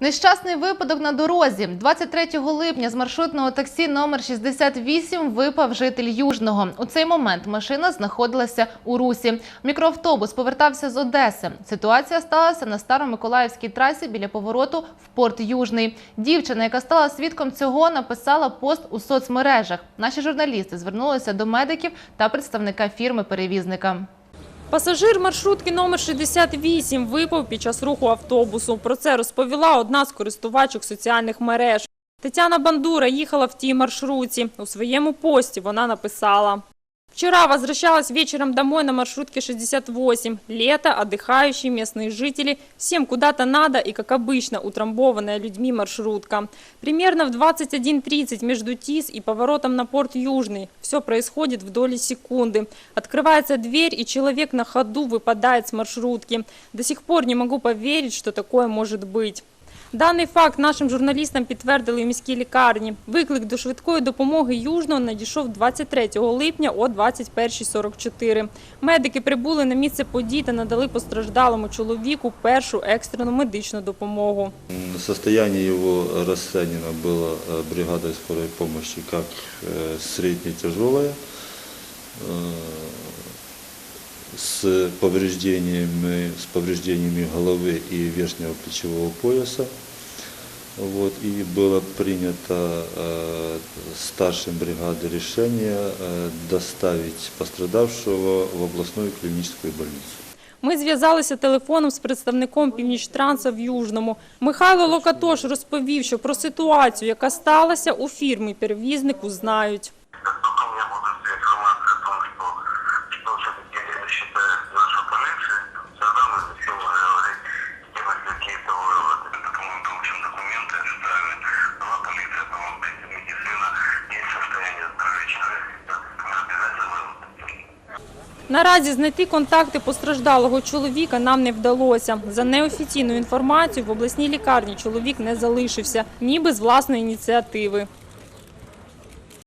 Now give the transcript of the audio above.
Нещасний випадок на дорозі. 23 липня з маршрутного таксі номер 68 випав житель Южного. У цей момент машина знаходилася у русі. Мікроавтобус повертався з Одеси. Ситуація сталася на Старомиколаївській трасі біля повороту в порт Южний. Дівчина, яка стала свідком цього, написала пост у соцмережах. Наші журналісти звернулися до медиків та представника фірми-перевізника. Пасажир маршрутки номер 68 випав під час руху автобусу. Про це розповіла одна з користувачок соціальних мереж. Тетяна Бандура їхала в тій маршрутці. У своєму пості вона написала. Вчера возвращалась вечером домой на маршрутке 68. Лето, отдыхающие местные жители. Всем куда-то надо и, как обычно, утрамбованная людьми маршрутка. Примерно в 21.30 между ТИС и поворотом на порт Южный. Все происходит в доли секунды. Открывается дверь, и человек на ходу выпадает с маршрутки. До сих пор не могу поверить, что такое может быть. Даний факт нашим журналістам підтвердили в міській лікарні. Виклик до швидкої допомоги Южного надійшов 23 липня о 21.44. Медики прибули на місце подій та надали постраждалому чоловіку першу екстрену медичну допомогу. М, Состояние его расценено было э, бригадой скорой помощи как э, средне-тяжелое, э, с повреждениями, с повреждениями головы и верхнего плечевого пояса. Вот, и было принято э, старшим бригады решение э, доставить пострадавшего в областную клиническую больницу. Ми зв'язалися телефоном з представником Північтранса в Южному. Михайло Локатош розповів, що про ситуацію, яка сталася, у фірмі перевізнику знають. Наразі знайти контакти постраждалого чоловіка нам не вдалося. За неофіційною інформацією, в обласній лікарні чоловік не залишився, ніби з власної ініціативи.